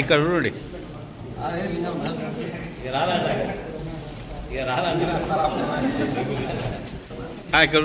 ఇక్కడ చూడండి. ఇక రాదంట ఇక రాదంట ఇక్కడ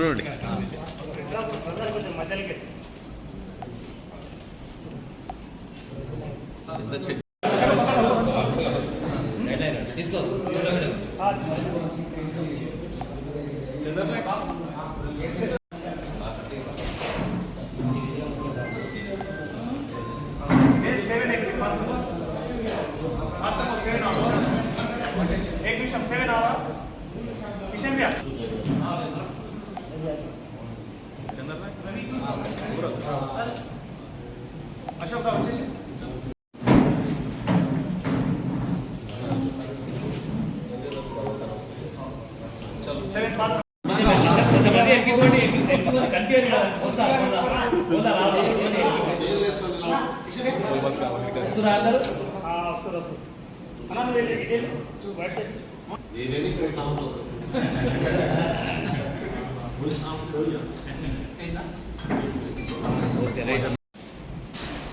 అశోక్ వచ్చేసి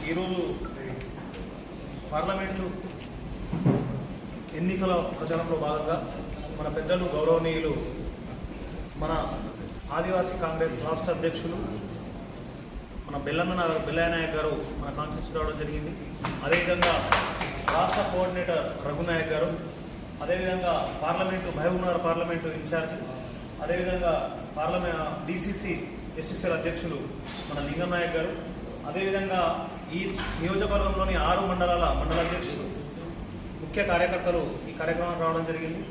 ఈరోజు పార్లమెంటు ఎన్నికల ప్రచారంలో భాగంగా మన పెద్దలు గౌరవనీయులు మన ఆదివాసీ కాంగ్రెస్ రాష్ట్ర అధ్యక్షులు మన బెల్లన్న బెల్లయ్య నాయక్ గారు మన కాన్సెన్స్ రావడం జరిగింది. అదేవిధంగా రాష్ట్ర కోఆర్డినేటర్ రఘునాయక్ గారు అదేవిధంగా పార్లమెంటు మహబూబ్నగర్ పార్లమెంటు ఇన్ఛార్జ్ అదేవిధంగా పార్లమెంట్ డిసిసి ఎస్టీసీఎల్ అధ్యక్షులు మన లింగం నాయక్ గారు. అదేవిధంగా ఈ నియోజకవర్గంలోని ఆరు మండలాల మండల అధ్యక్షులు ముఖ్య కార్యకర్తలు ఈ కార్యక్రమానికి రావడం జరిగింది.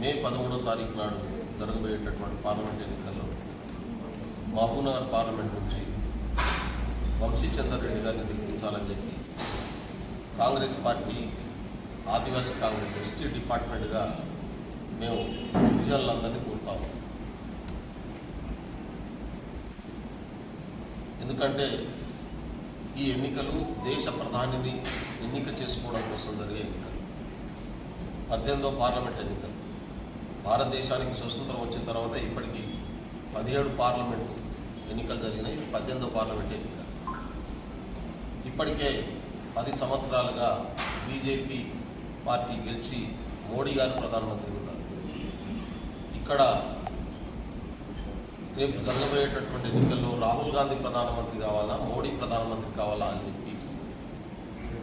మే పదమూడో తారీఖు నాడు జరగబోయేటటువంటి పార్లమెంట్ ఎన్నికల్లో మహబూబ్నగర్ పార్లమెంట్ నుంచి వంశీచందర్ రెడ్డి గారిని గెలిపించాలని చెప్పి కాంగ్రెస్ పార్టీ ఆదివాసీ కాంగ్రెస్ ఎస్టీ డిపార్ట్మెంట్గా మేము గిరిజనులందరినీ కోరుతాము. ఎందుకంటే ఈ ఎన్నికలు దేశ ప్రధానిని ఎన్నిక చేసుకోవడం కోసం జరిగే ఎన్నికలు. పద్దెనిమిదో పార్లమెంట్ ఎన్నికలు. భారతదేశానికి స్వతంత్రం వచ్చిన తర్వాత ఇప్పటికీ పదిహేడు పార్లమెంట్ ఎన్నికలు జరిగినాయి. పద్దెనిమిదో పార్లమెంట్ ఎన్నిక. ఇప్పటికే పది సంవత్సరాలుగా బీజేపీ పార్టీ గెలిచి మోడీ గారు ప్రధానమంత్రి ఉన్నారు. ఇక్కడ రేపు జరగబోయేటటువంటి ఎన్నికల్లో రాహుల్ గాంధీ ప్రధానమంత్రి కావాలా మోడీ ప్రధానమంత్రి కావాలా అని చెప్పి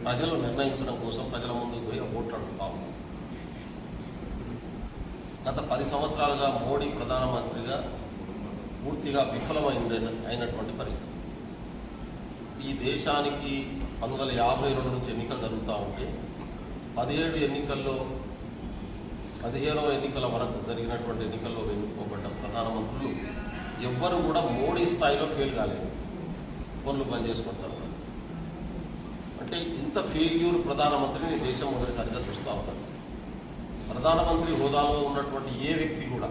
ప్రజలు నిర్ణయించడం కోసం ప్రజల ముందుకు పోయి ఓట్లు గత పది సంవత్సరాలుగా మోడీ ప్రధానమంత్రిగా పూర్తిగా విఫలమైన అయినటువంటి పరిస్థితి. ఈ దేశానికి పంతొమ్మిది వందల యాభై రెండు నుంచి ఎన్నికలు జరుగుతూ ఉంటే పదిహేడు ఎన్నికల్లో పదిహేనవ ఎన్నికల వరకు జరిగినటువంటి ఎన్నికల్లో ఎన్నుకోబడ్డ ప్రధానమంత్రులు ఎవ్వరు కూడా మోడీ స్థాయిలో ఫెయిల్ కాలేదు. ఫోన్లు బంద్ చేసుకుంటారు అంటే ఇంత ఫెయిల్యూర్ ప్రధానమంత్రిని దేశం మొదటిసారిగా చూస్తూ ఉన్నారు ప్రధానమంత్రి హోదాలో ఉన్నటువంటి ఏ వ్యక్తి కూడా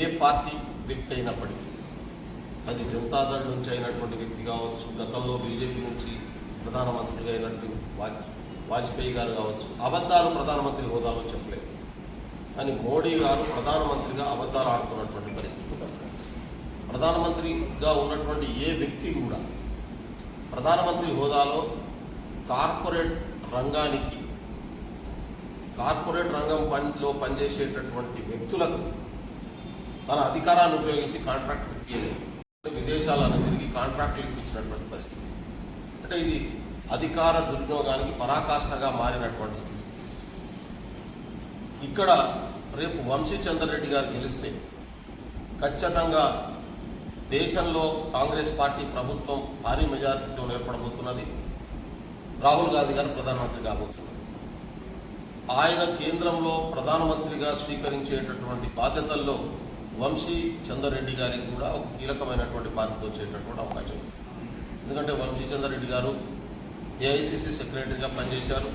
ఏ పార్టీ వ్యక్తి అయినప్పటికీ అది జనతాదళ్ నుంచి అయినటువంటి వ్యక్తి కావచ్చు గతంలో బీజేపీ నుంచి ప్రధానమంత్రిగా అయినట్టు వాజ్ వాజ్పేయి గారు కావచ్చు అబద్ధాలు ప్రధానమంత్రి హోదాలో చెప్పలేదు. కానీ మోడీ గారు ప్రధానమంత్రిగా అబద్ధాలు ఆడుతున్నటువంటి పరిస్థితి ప్రధానమంత్రిగా ఉన్నటువంటి ఏ వ్యక్తి కూడా ప్రధానమంత్రి హోదాలో కార్పొరేట్ రంగానికి కార్పొరేట్ రంగం పనిలో పనిచేసేటటువంటి వ్యక్తులకు తన అధికారాన్ని ఉపయోగించి కాంట్రాక్ట్ ఇప్పించలేదు విదేశాలను తిరిగి కాంట్రాక్ట్లు ఇప్పించినటువంటి పరిస్థితి. అంటే ఇది అధికార దుర్వినియోగానికి పరాకాష్ఠగా మారినటువంటి స్థితి. ఇక్కడ రేపు వంశీ రెడ్డి గారు గెలిస్తే ఖచ్చితంగా దేశంలో కాంగ్రెస్ పార్టీ ప్రభుత్వం భారీ మెజార్టీతో ఏర్పడబోతున్నది. రాహుల్ గాంధీ గారు ప్రధానమంత్రి కాబోతున్నారు. ఆయన కేంద్రంలో ప్రధానమంత్రిగా స్వీకరించేటటువంటి బాధ్యతల్లో వంశీ చంద్రరెడ్డి గారికి కూడా ఒక కీలకమైనటువంటి బాధ్యత వచ్చేటటువంటి అవకాశం ఉంది. ఎందుకంటే వంశీ చంద్రరెడ్డి గారు ఏఐసిసి సెక్రటరీగా పనిచేశారు.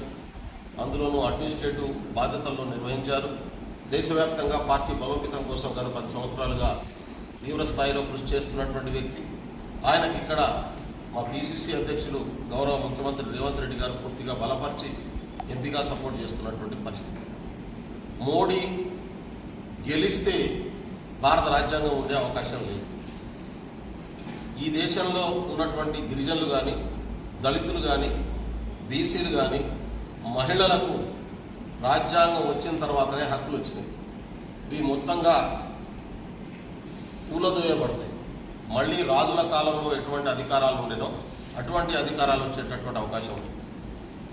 అందులోనూ అడ్మినిస్ట్రేటివ్ బాధ్యతల్లో నిర్వహించారు. దేశవ్యాప్తంగా పార్టీ బలోపేతం కోసం గత పది సంవత్సరాలుగా తీవ్ర స్థాయిలో కృషి చేస్తున్నటువంటి వ్యక్తి. ఆయనకి ఇక్కడ మా పిసిసి అధ్యక్షులు గౌరవ ముఖ్యమంత్రి రేవంత్ రెడ్డి గారు పూర్తిగా బలపరిచి ఎంపీగా సపోర్ట్ చేస్తున్నటువంటి పరిస్థితి. మోడీ గెలిస్తే భారత రాజ్యాంగం ఉండే అవకాశం లేదు. ఈ దేశంలో ఉన్నటువంటి గిరిజనులు కానీ దళితులు కానీ బీసీలు కానీ మహిళలకు రాజ్యాంగం వచ్చిన తర్వాతనే హక్కులు వచ్చినాయి. ఇవి మొత్తంగా కూలదోయబడతాయి మళ్ళీ రాజుల కాలంలో ఎటువంటి అధికారాలు ఉండేనో అటువంటి అధికారాలు వచ్చేటటువంటి అవకాశం ఉంది.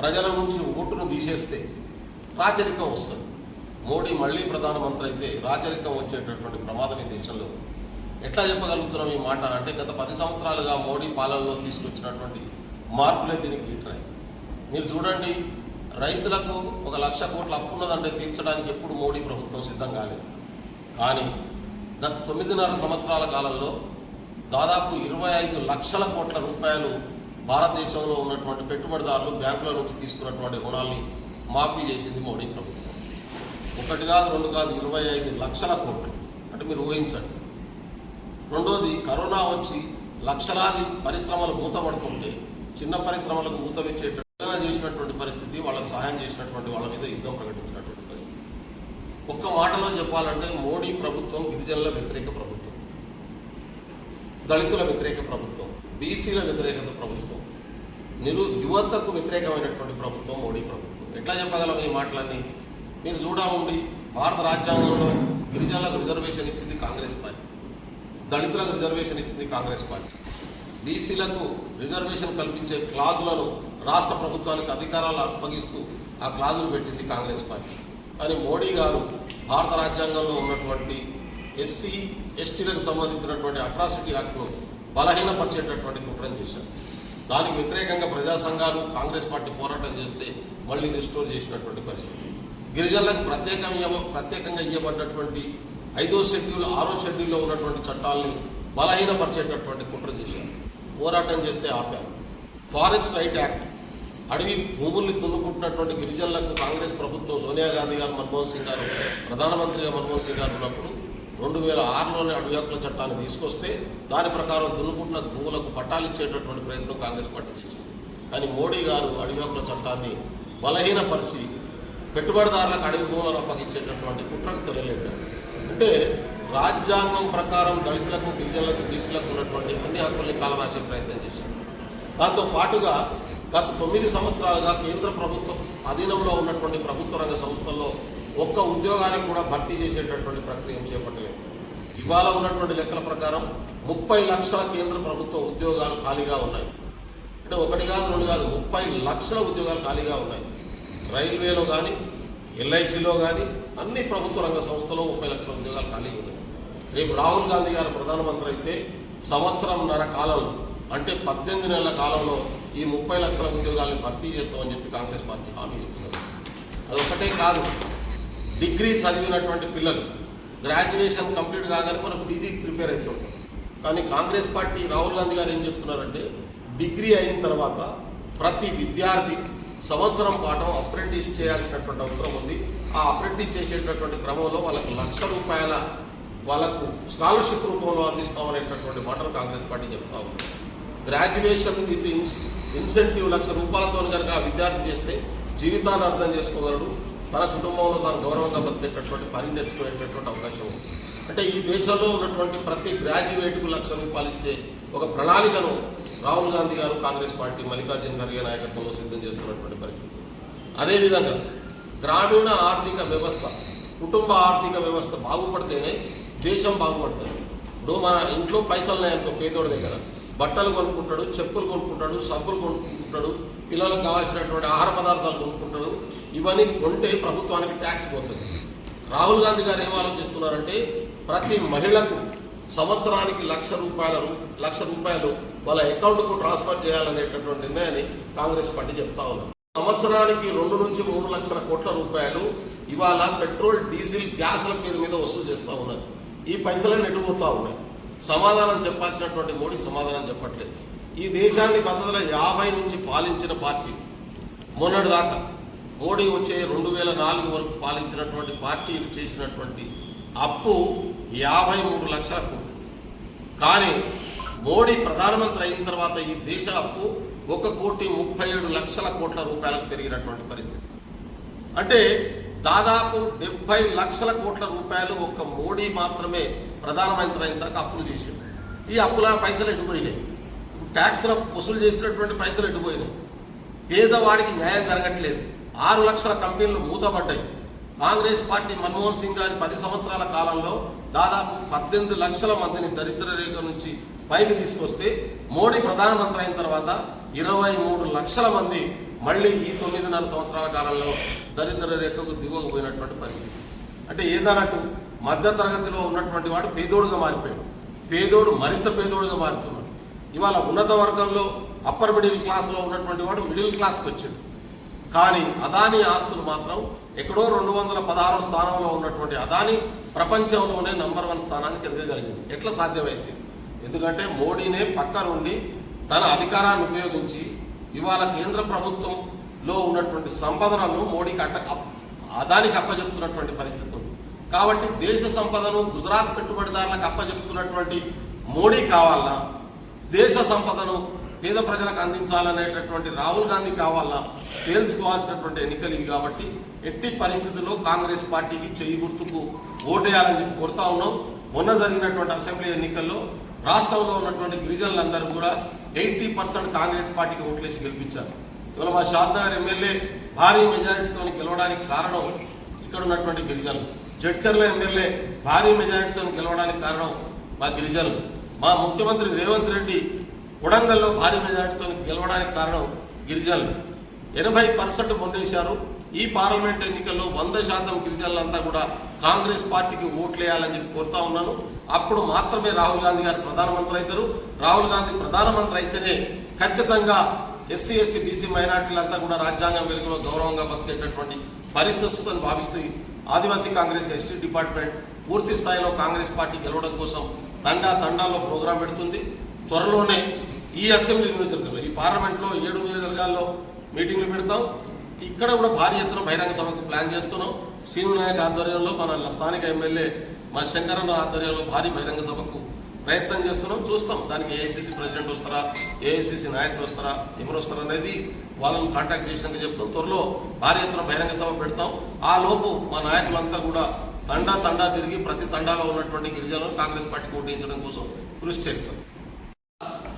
ప్రజల నుంచి ఓటును తీసేస్తే రాచరికం వస్తుంది. మోడీ మళ్ళీ ప్రధానమంత్రి అయితే రాచరికం వచ్చేటటువంటి ప్రమాదం ఈ దేశంలో ఎట్లా చెప్పగలుగుతున్నాం ఈ మాట? అంటే గత పది సంవత్సరాలుగా మోడీ పాలనలో తీసుకొచ్చినటువంటి మార్పులే దీనికి గిట్టాయి మీరు చూడండి రైతులకు ఒక లక్ష కోట్ల అప్పు ఉన్నదంటే తీర్చడానికి ఎప్పుడు మోడీ ప్రభుత్వం సిద్ధం కాలేదు. కానీ గత తొమ్మిదిన్నర సంవత్సరాల కాలంలో దాదాపు ఇరవై ఐదు లక్షల కోట్ల రూపాయలు భారతదేశంలో ఉన్నటువంటి పెట్టుబడిదారులు బ్యాంకుల నుంచి తీసుకున్నటువంటి రుణాల్ని మాఫీ చేసింది మోడీ ప్రభుత్వం. ఒకటి కాదు రెండు కాదు ఇరవై ఐదు లక్షల కోట్లు. అంటే మీరు ఊహించండి. రెండోది కరోనా వచ్చి లక్షలాది పరిశ్రమలు మూతపడుతుంటే చిన్న పరిశ్రమలకు మూతమిచ్చేటట్టు చేసినటువంటి పరిస్థితి వాళ్ళకు సహాయం చేసినటువంటి వాళ్ళ మీద యుద్ధం ప్రకటించినటువంటి ఒక్క మాటలో చెప్పాలంటే మోడీ ప్రభుత్వం గిరిజనుల వ్యతిరేక ప్రభుత్వం దళితుల వ్యతిరేక ప్రభుత్వం బీసీల వ్యతిరేకత ప్రభుత్వం నిరు యువతకు వ్యతిరేకమైనటువంటి ప్రభుత్వం మోడీ ప్రభుత్వం. ఎట్లా చెప్పగలం ఈ మాటలన్నీ? మీరు చూడాలండి భారత రాజ్యాంగంలో గిరిజనులకు రిజర్వేషన్ ఇచ్చింది కాంగ్రెస్ పార్టీ. దళితులకు రిజర్వేషన్ ఇచ్చింది కాంగ్రెస్ పార్టీ. బీసీలకు రిజర్వేషన్ కల్పించే క్లాజులను రాష్ట్ర ప్రభుత్వానికి అధికారాలు అప్పగిస్తూ ఆ క్లాజులు పెట్టింది కాంగ్రెస్ పార్టీ. కానీ మోడీ గారు భారత రాజ్యాంగంలో ఉన్నటువంటి ఎస్సీ ఎస్టీలకు సంబంధించినటువంటి అట్రాసిటీ యాక్ట్ను బలహీనపరిచేటటువంటి కుట్రం చేశారు. దానికి వ్యతిరేకంగా ప్రజా సంఘాలు కాంగ్రెస్ పార్టీ పోరాటం చేస్తే మళ్ళీ రిస్టోర్ చేసినటువంటి పరిస్థితి. గిరిజనులకు ప్రత్యేకంగా ప్రత్యేకంగా ఇవ్వబడ్డటువంటి ఐదో షెడ్యూల్ ఆరో షెడ్యూల్లో ఉన్నటువంటి చట్టాలని బలహీనపరిచేటటువంటి కుట్ర చేశారు. పోరాటం చేస్తే ఆపారు. ఫారెస్ట్ రైట్ యాక్ట్ అడవి భూముల్ని దున్నుకుంటున్నటువంటి గిరిజనులకు కాంగ్రెస్ ప్రభుత్వం సోనియా గాంధీ గారు మన్మోహన్ సింగ్ గారు ప్రధానమంత్రిగా మన్మోహన్ సింగ్ గారు ఉన్నప్పుడు రెండు వేల ఆరులోనే అడవి హక్కుల చట్టాన్ని తీసుకొస్తే దాని ప్రకారం దున్నుకుంటున్న భూములకు పట్టాలు ఇచ్చేటటువంటి ప్రయత్నం కాంగ్రెస్ పార్టీ చేసింది. కానీ మోడీ గారు అడవి హక్కుల చట్టాన్ని బలహీనపరిచి పెట్టుబడిదారులకు అడవి భూములను అప్పగించేటటువంటి కుట్రకు తెలియలేదు అంటే రాజ్యాంగం ప్రకారం దళితులకు గిరిజనులకు బీసీలకు ఉన్నటువంటి అన్ని హక్కుల్ని కాలరాసే ప్రయత్నం చేశారు. దాంతో పాటుగా గత తొమ్మిది సంవత్సరాలుగా కేంద్ర ప్రభుత్వం అధీనంలో ఉన్నటువంటి ప్రభుత్వ రంగ సంస్థల్లో ఒక్క ఉద్యోగానికి కూడా భర్తీ చేసేటటువంటి ప్రక్రియ చేపట్టలేదు. ఇవాళ ఉన్నటువంటి లెక్కల ప్రకారం ముప్పై లక్షల కేంద్ర ప్రభుత్వ ఉద్యోగాలు ఖాళీగా ఉన్నాయి. అంటే ఒకటి కాదు రెండు కాదు ముప్పై లక్షల ఉద్యోగాలు ఖాళీగా ఉన్నాయి. రైల్వేలో కానీ ఎల్ఐసిలో కానీ అన్ని ప్రభుత్వ రంగ సంస్థలో ముప్పై లక్షల ఉద్యోగాలు ఖాళీ ఉన్నాయి. రేపు రాహుల్ గాంధీ గారు ప్రధానమంత్రి అయితే సంవత్సరంన్నర కాలంలో అంటే పద్దెనిమిది నెలల కాలంలో ఈ ముప్పై లక్షల ఉద్యోగాలను భర్తీ చేస్తామని చెప్పి కాంగ్రెస్ పార్టీ హామీ ఇస్తున్నారు అదొకటే కాదు డిగ్రీ చదివినటువంటి పిల్లలు గ్రాడ్యుయేషన్ కంప్లీట్ కాగానే మనం పీజీకి ప్రిపేర్ అవుతుంటాం కానీ కాంగ్రెస్ పార్టీ రాహుల్ గాంధీ గారు ఏం చెప్తున్నారంటే డిగ్రీ అయిన తర్వాత ప్రతి విద్యార్థి సంవత్సరం పాటు అప్రెంటిస్ చేయాల్సినటువంటి అవసరం ఉంది. ఆ అప్రెంటిస్ చేసేటటువంటి క్రమంలో వాళ్ళకు లక్ష రూపాయల వాళ్ళకు స్కాలర్షిప్ రూపంలో అందిస్తామనేటటువంటి మాటలు కాంగ్రెస్ పార్టీ చెప్తా ఉంది. గ్రాడ్యుయేషన్ విత్ ఇన్స్ ఇన్సెంటివ్ లక్ష రూపాయలతో కనుక విద్యార్థి చేస్తే జీవితాన్ని అర్థం చేసుకోగలడు. తన కుటుంబంలో తాను గౌరవంగా బతికేటటువంటి పని నేర్చుకునేటటువంటి అవకాశం ఉంది. అంటే ఈ దేశంలో ఉన్నటువంటి ప్రతి గ్రాడ్యుయేట్కు లక్ష రూపాయలు ఇచ్చే ఒక ప్రణాళికను రాహుల్ గాంధీ గారు కాంగ్రెస్ పార్టీ మల్లికార్జున ఖర్గే నాయకత్వంలో సిద్ధం చేస్తున్నటువంటి పరిస్థితి. అదేవిధంగా గ్రామీణ ఆర్థిక వ్యవస్థ కుటుంబ ఆర్థిక వ్యవస్థ బాగుపడితేనే దేశం బాగుపడుతుంది. ఇప్పుడు మన ఇంట్లో పైసలు ఉన్నాయనుకో పేదోడి దగ్గర. బట్టలు కొనుక్కుంటాడు చెప్పులు కొనుక్కుంటాడు సబ్బులు కొనుక్కుంటాడు పిల్లలకు కావాల్సినటువంటి ఆహార పదార్థాలు కొనుక్కుంటాడు. ఇవన్నీ కొంటే ప్రభుత్వానికి ట్యాక్స్ పోతుంది. రాహుల్ గాంధీ గారు ఏం ఆలోచిస్తున్నారంటే ప్రతి మహిళకు సంవత్సరానికి లక్ష రూపాయలను లక్ష రూపాయలు వాళ్ళ అకౌంట్కు ట్రాన్స్ఫర్ చేయాలనేటటువంటి నిర్ణయాన్ని కాంగ్రెస్ పార్టీ చెప్తా ఉన్నారు సంవత్సరానికి రెండు నుంచి మూడు లక్షల కోట్ల రూపాయలు ఇవాళ పెట్రోల్ డీజిల్ గ్యాస్ల పేరు మీద వసూలు చేస్తూ ఉన్నారు. ఈ పైసలన్నీ ఎటుపోతా ఉన్నాయి? సమాధానం చెప్పాల్సినటువంటి మోడీ సమాధానం చెప్పట్లేదు. ఈ దేశాన్ని పంతొమ్మిది వందల యాభై నుంచి పాలించిన పార్టీ మొన్నటి దాకా మోడీ వచ్చే రెండు వేల నాలుగు వరకు పాలించినటువంటి పార్టీలు చేసినటువంటి అప్పు యాభై మూడు లక్షల కోట్లు. కానీ మోడీ ప్రధానమంత్రి అయిన తర్వాత ఈ దేశ అప్పు ఒక కోటి ముప్పై ఏడు లక్షల కోట్ల రూపాయలకు పెరిగినటువంటి పరిస్థితి. అంటే దాదాపు డెబ్బై లక్షల కోట్ల రూపాయలు ఒక్క మోడీ మాత్రమే ప్రధానమంత్రి అయిన దాకా అప్పులు చేశాడు ఈ అప్పుల పైసలు ఎటుపోయినాయి ట్యాక్స్ల వసూలు చేసినటువంటి పైసలు ఎటుపోయినాయి పేదవాడికి న్యాయం జరగట్లేదు. ఆరు లక్షల కంపెనీలు మూతపడ్డాయి. కాంగ్రెస్ పార్టీ మన్మోహన్ సింగ్ గారి పది సంవత్సరాల కాలంలో దాదాపు పద్దెనిమిది లక్షల మందిని దరిద్ర రేఖ నుంచి పైకి తీసుకొస్తే మోడీ ప్రధానమంత్రి అయిన తర్వాత ఇరవై మూడు లక్షల మంది మళ్ళీ ఈ తొమ్మిదిన్నర సంవత్సరాల కాలంలో దరిద్ర రేఖకు దిగువకపోయినటువంటి పరిస్థితి. అంటే ఏదన్నట్టు మధ్య తరగతిలో ఉన్నటువంటి వాడు పేదోడుగా మారిపోయాడు. పేదోడు మరింత పేదోడుగా మారుతున్నాడు. ఇవాళ ఉన్నత వర్గంలో అప్పర్ మిడిల్ క్లాస్లో ఉన్నటువంటి వాడు మిడిల్ క్లాస్కి వచ్చాడు. కానీ అదాని ఆస్తులు మాత్రం ఎక్కడో రెండు వందల పదహారో స్థానంలో ఉన్నటువంటి అదాని ప్రపంచంలోనే నంబర్ వన్ స్థానానికి ఎదగగలిగింది ఎట్లా సాధ్యమైంది? ఎందుకంటే మోడీనే పక్క నుండి తన అధికారాన్ని ఉపయోగించి ఇవాళ కేంద్ర ప్రభుత్వంలో ఉన్నటువంటి సంపదనను మోడీకి అట్ట అదానికి అప్పచెప్తున్నటువంటి పరిస్థితి ఉంది. కాబట్టి దేశ సంపదను గుజరాత్ పెట్టుబడిదారులకు అప్పచెప్తున్నటువంటి మోడీ కావాలా దేశ సంపదను పేద ప్రజలకు అందించాలనేటటువంటి రాహుల్ గాంధీ కావాలా తేల్చుకోవాల్సినటువంటి ఎన్నికలు ఇవి కాబట్టి ఎట్టి పరిస్థితుల్లో కాంగ్రెస్ పార్టీకి చెయ్యి గుర్తుకు ఓటేయాలని చెప్పి కోరుతా ఉన్నాం. మొన్న జరిగినటువంటి అసెంబ్లీ ఎన్నికల్లో రాష్ట్రంలో ఉన్నటువంటి గిరిజనులందరూ కూడా ఎయిటీ పర్సెంట్ కాంగ్రెస్ పార్టీకి ఓట్లేసి గెలిపించారు. ఇవాళ మా షాద్నగర్ ఎమ్మెల్యే భారీ మెజారిటీతో గెలవడానికి కారణం ఇక్కడ ఉన్నటువంటి గిరిజనులు. జడ్చర్ల ఎమ్మెల్యే భారీ మెజారిటీతో గెలవడానికి కారణం మా గిరిజనులు. మా ముఖ్యమంత్రి రేవంత్ రెడ్డి కొడంగల్లో భారీ మెజారిటీతో గెలవడానికి కారణం గిరిజనులు. ఎనభై పర్సెంట్ మొండేశారు ఈ పార్లమెంట్ ఎన్నికల్లో వంద శాతం గిరిజనులంతా కూడా కాంగ్రెస్ పార్టీకి ఓట్లేయాలని చెప్పి కోరుతా ఉన్నాను. అప్పుడు మాత్రమే రాహుల్ గాంధీ గారు ప్రధానమంత్రి అవుతారు రాహుల్ గాంధీ ప్రధానమంత్రి అయితేనే ఖచ్చితంగా ఎస్సీ ఎస్టీ బీసీ మైనార్టీలంతా కూడా రాజ్యాంగం వెలుగులో గౌరవంగా బతికేటటువంటి పరిస్థితులను వస్తుందని భావిస్తే ఆదివాసీ కాంగ్రెస్ ఎస్టీ డిపార్ట్మెంట్ పూర్తి స్థాయిలో కాంగ్రెస్ పార్టీ గెలవడం కోసం తండా తండాల్లో ప్రోగ్రాం పెడుతుంది. త్వరలోనే ఈ అసెంబ్లీ నియోజకవర్గంలో ఈ పార్లమెంట్లో ఏడు నియోజకవర్గాల్లో మీటింగ్లు పెడతాం. ఇక్కడ కూడా భారీ ఎత్తున బహిరంగ సభకు ప్లాన్ చేస్తున్నాం. సీను నాయక్ ఆధ్వర్యంలో మన స్థానిక ఎమ్మెల్యే మా శంకరన్న ఆధ్వర్యంలో భారీ బహిరంగ సభకు ప్రయత్నం చేస్తున్నాం. చూస్తాం దానికి ఏఐసీసీ ప్రెసిడెంట్ వస్తారా ఏఐసీసీ నాయకులు వస్తారా ఎవరు వస్తారా అనేది వాళ్ళని కాంటాక్ట్ చేసినాక చెప్తాం. త్వరలో భారీ ఎత్తున బహిరంగ సభ పెడతాం. ఆ లోపు మా నాయకులంతా కూడా తండా తండా తిరిగి ప్రతి తండాలో ఉన్నటువంటి గిరిజనులను కాంగ్రెస్ పార్టీకి ఓటించడం కోసం కృషి చేస్తాం.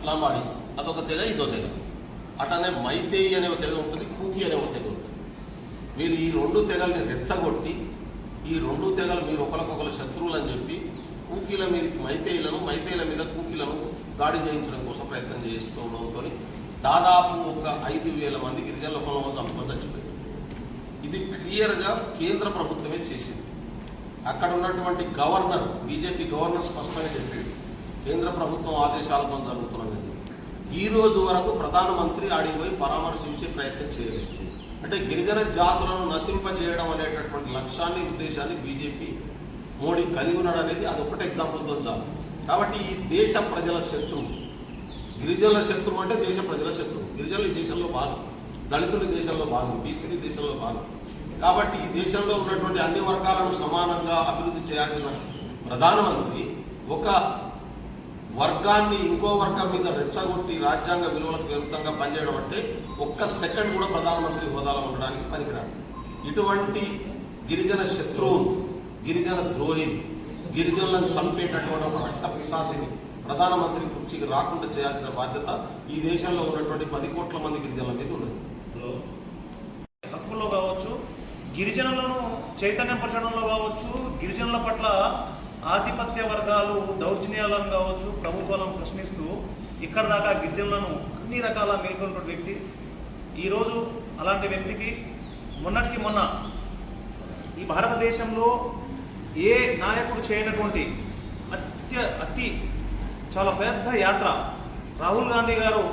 లంబాడి అదొక తెగ ఇదో తెగ. అటనే మైతేయి అనే ఒక తెగ ఉంటుంది కూకి అనే ఒక తెగ ఉంటుంది. వీళ్ళు ఈ రెండు తెగల్ని రెచ్చగొట్టి ఈ రెండు తెగలు మీరు ఒకరికొకరు శత్రువులు అని చెప్పి కూకీల మీద మైతేయులను మైతేయుల మీద కూకీలను దాడి చేయించడం కోసం ప్రయత్నం చేస్తుండడంతో దాదాపు ఒక ఐదు వేల మంది గిరిజనుల పొలంలో చంపుకొని చచ్చిపోయారు. ఇది క్లియర్గా కేంద్ర ప్రభుత్వమే చేసింది. అక్కడ ఉన్నటువంటి గవర్నర్ బీజేపీ గవర్నర్ స్పష్టంగా చెప్పాడు. కేంద్ర ప్రభుత్వం ఆదేశాలతో జరుగుతున్నదని ఈ రోజు వరకు ప్రధానమంత్రి ఆడిపోయి పరామర్శించే ప్రయత్నం చేయలేదు. అంటే గిరిజన జాతులను నశింపజేయడం అనేటటువంటి లక్ష్యాన్ని ఉద్దేశాన్ని బీజేపీ మోడీ కలిగి ఉన్నాడు అనేది అదొకటి ఎగ్జాంపుల్తో చాలు. కాబట్టి ఈ దేశ ప్రజల శత్రువు గిరిజనుల శత్రువు అంటే దేశ ప్రజల శత్రువు. గిరిజనులు ఈ దేశంలో భాగం దళితులు దేశంలో భాగం బీసీలు దేశంలో భాగం కాబట్టి ఈ దేశంలో ఉన్నటువంటి అన్ని వర్గాలను సమానంగా అభివృద్ధి చేయాల్సిన ప్రధానమంత్రి ఒక వర్గాన్ని ఇంకో వర్గం మీద రెచ్చగొట్టి రాజ్యాంగ విలువలకు విరుద్ధంగా పనిచేయడం అంటే ఒక్క సెకండ్ కూడా ప్రధానమంత్రి హోదాలో ఉండడానికి పనికిరాడు ఇటువంటి గిరిజన శత్రువును గిరిజన ద్రోహిని గిరిజనులను చంపేటటువంటి ఒక రక్త పిశాసిని ప్రధానమంత్రి కుర్చీకి రాకుండా చేయాల్సిన బాధ్యత ఈ దేశంలో ఉన్నటువంటి పది కోట్ల మంది గిరిజనుల మీద ఉన్నది. హక్కుల్లో కావచ్చు గిరిజనులను చైతన్యపరచడంలో కావచ్చు గిరిజనుల పట్ల ఆధిపత్య వర్గాలు దౌర్జన్యాలను కావచ్చు ప్రభుత్వాలను ప్రశ్నిస్తూ ఇక్కడ దాకా గిరిజనులను అన్ని రకాల మేల్కొన్న వ్యక్తి. ఈరోజు అలాంటి వ్యక్తికి మొన్నటికి మొన్న ఈ భారతదేశంలో ఏ నాయకుడు చేయనటువంటి అత్య అతి చాలా పెద్ద యాత్ర రాహుల్ గాంధీ గారు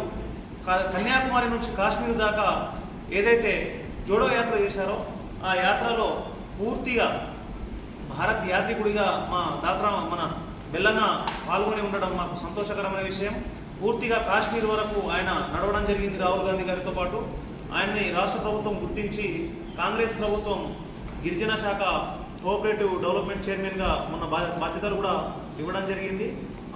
కన్యాకుమారి నుంచి కాశ్మీర్ దాకా ఏదైతే జోడో యాత్ర చేశారో ఆ యాత్రలో పూర్తిగా భారత్ యాత్రికుడిగా మా దాసరా మన బెల్లన్న పాల్గొని ఉండడం మాకు సంతోషకరమైన విషయం. పూర్తిగా కాశ్మీర్ వరకు ఆయన నడవడం జరిగింది రాహుల్ గాంధీ గారితో పాటు. ఆయన్ని రాష్ట్ర ప్రభుత్వం గుర్తించి కాంగ్రెస్ ప్రభుత్వం గిరిజన శాఖ కోఆపరేటివ్ డెవలప్మెంట్ చైర్మన్గా మొన్న బాధ్యతలు కూడా ఇవ్వడం జరిగింది.